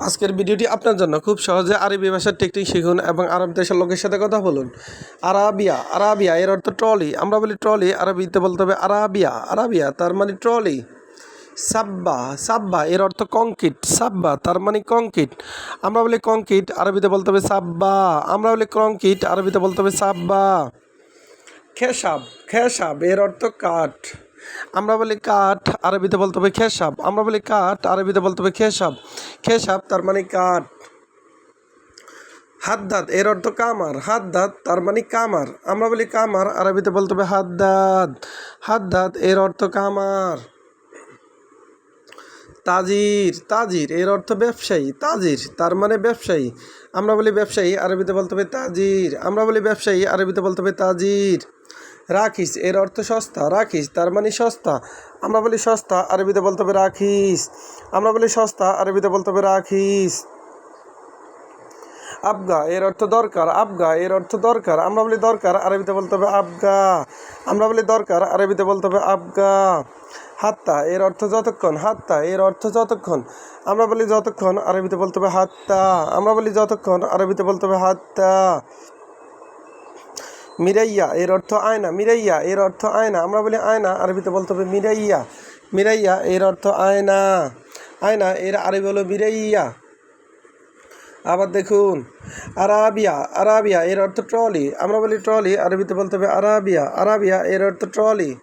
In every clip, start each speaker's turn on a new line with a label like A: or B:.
A: আজকের ভিডিওটি আপনার জন্য খুব সহজে আরবি ভাষার টেকনিক শিখুন এবং আরব দেশের লোকের সাথে কথা বলুন। আরাবিয়া আরাবিয়া, এর অর্থ ট্রলি আমরা বলি ট্রলি আরবিতে বলতে হবে আরাবিয়া আরাবিয়া, তার মানে ট্রলি সাব্বা সাব্বা, এর অর্থ কংক্রিট সাব্বা, তার মানে কংক্রিট আমরা বলি কংক্রিট আরবিতে বলতে হবে সাব্বা। আমরা বলি কংক্রিট আরবিতে বলতে হবে সাব্বা। খেসাব খেসাব, এর অর্থ কাঠ। আমরা বলি কাঠ, আরবিতে বলতে হবে খেসাব। আমরা বলি কাঠ, আরবিতে বলতে হবে খেসাব। খেসাব তার মানে কাঠ। হাদ্দাদ, এর অর্থ কামার। হাদ্দাদ তার মানে কামার। আমরা বলি কামার, আরবিতে বলতে হবে হাদ্দাদ। হাদ্দাদ, এর অর্থ কামার। তাজির তাজির, এর অর্থ ব্যবসায়ী। তাজির, তার মানে ব্যবসায়ী। আমরা বলি ব্যবসায়ী, আরবিতে বলতে হবে তাজির। আমরা বলি ব্যবসায়ী, আরবিতে বলতে হবে তাজির। রাখিস, এর অর্থ সস্তা। রাখিস, তার মানে সস্তা। আমরা বলি সস্তা, আরবিতে বলতে হবে রাখিস। আমরা বলি সস্তা, আরবিতে বলতে হবে রাখিস। আবগা, এর অর্থ দরকার। আবগা, এর অর্থ দরকার। আমরা বলি দরকার, আরবিতে বলতে হবে আবগা। আমরা বলি দরকার, আরবিতে বলতে হবে আবগা। হাত্তা, এর অর্থ যতক্ষণ। হাত্তা, এর অর্থ যতক্ষণ। আমরা বলি যতক্ষণ, আরবিতে বলতে হবে হাত্তা। আমরা বলি যতক্ষণ, আরবিতে বলতে হবে হাত্তা। মিরাইয়া, এর অর্থ আয়না। মিরাইয়া, এর অর্থ আয়না। আমরা বলি আয়না, আরবিতে বলতে হবে মিরাইয়া। মিরাইয়া, এর অর্থ আয়না। আয়না, এর আরবি হলো মিরাইয়া। আবার দেখুন, আরাবিয়া আরাবিয়া, এর অর্থ ট্রলি। আমরা বলি ট্রলি, আরবিতে বলতে হবে আরাবিয়া। আরাবিয়া, এর অর্থ ট্রলি।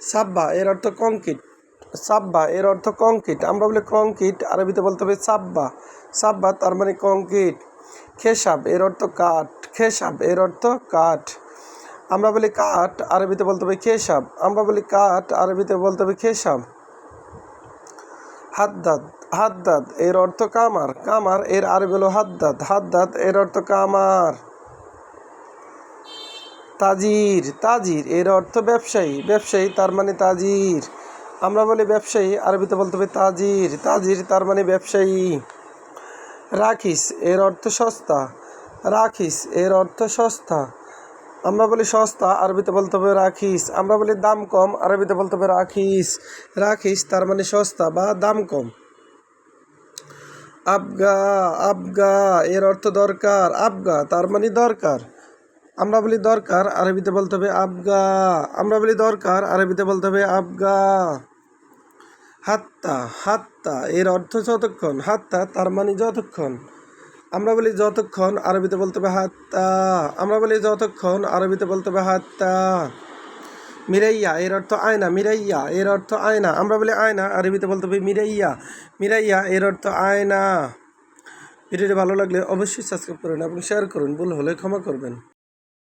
A: সাব্বা, এর অর্থ কংক্রিট। সাব্বা, এর অর্থ কংক্রিট। আমরা বলি কংক্রিট, আরবিতে বলতে হবে সাব্বা। সাব্বা, তার মানে কংক্রিট। খেসাব, এর অর্থ কাঠ। খেসাব, এর অর্থ কাঠ। আমরা বলি কাঠ, আরবিতে বলতে হবে খেসাব। আমরা বলি কাঠ, আরবিতে বলতে হবে খেসাব। হাদ্দাদ হাদ্দাদ, এর অর্থ কামার। কামার, এর আরবি হলো হাদ্দাদ। হাদ্দাদ, এর অর্থ কামার। তাজির তাজির, এর অর্থ ব্যবসায়ী। ব্যবসায়ী, তার মানে তাজির। আমরা বলি ব্যবসায়ী, আরবিতে বলতে হবে তাজির। তাজির, তার মানে ব্যবসায়ী। রাখিস, এর অর্থ সস্তা। রাখিস, এর অর্থ সস্তা। আমরা বলি সস্তা, আরবিতে বলতে হবে রাখিস। আমরা বলি দাম কম, আরবিতে বলতে হবে রাখিস। রাখিস তার মানে সস্তা বা দাম কম। আবগা আবগা, এর অর্থ দরকার। আবগা তার মানে দরকার। আমরা বলি দরকার, আরবিতে বলতে হবে আবগা। আমরা বলি দরকার, আরবিতে বলতে হবে আবগা। হাত্তা হাত্তা, এর অর্থ যতক্ষণ। হাত্তা, তার মানে যতক্ষণ। আমরা বলি যতক্ষণ, আরবিতে বলতে হবে হাত্তা। আমরা বলি যতক্ষণ, আরবিতে বলতে হবে হাত্তা। মিরাইয়া, এর অর্থ আয়না, মিরাইয়া, এর অর্থ আয়না। আমরা বলি আয়না, আরবিতে বলতে হবে মিরাইয়া। মিরাইয়া, এর অর্থ আয়না। ভিডিওটি ভালো লাগলে অবশ্যই সাবস্ক্রাইব করুন এবং শেয়ার করুন। ভুল হলে ক্ষমা করবেন।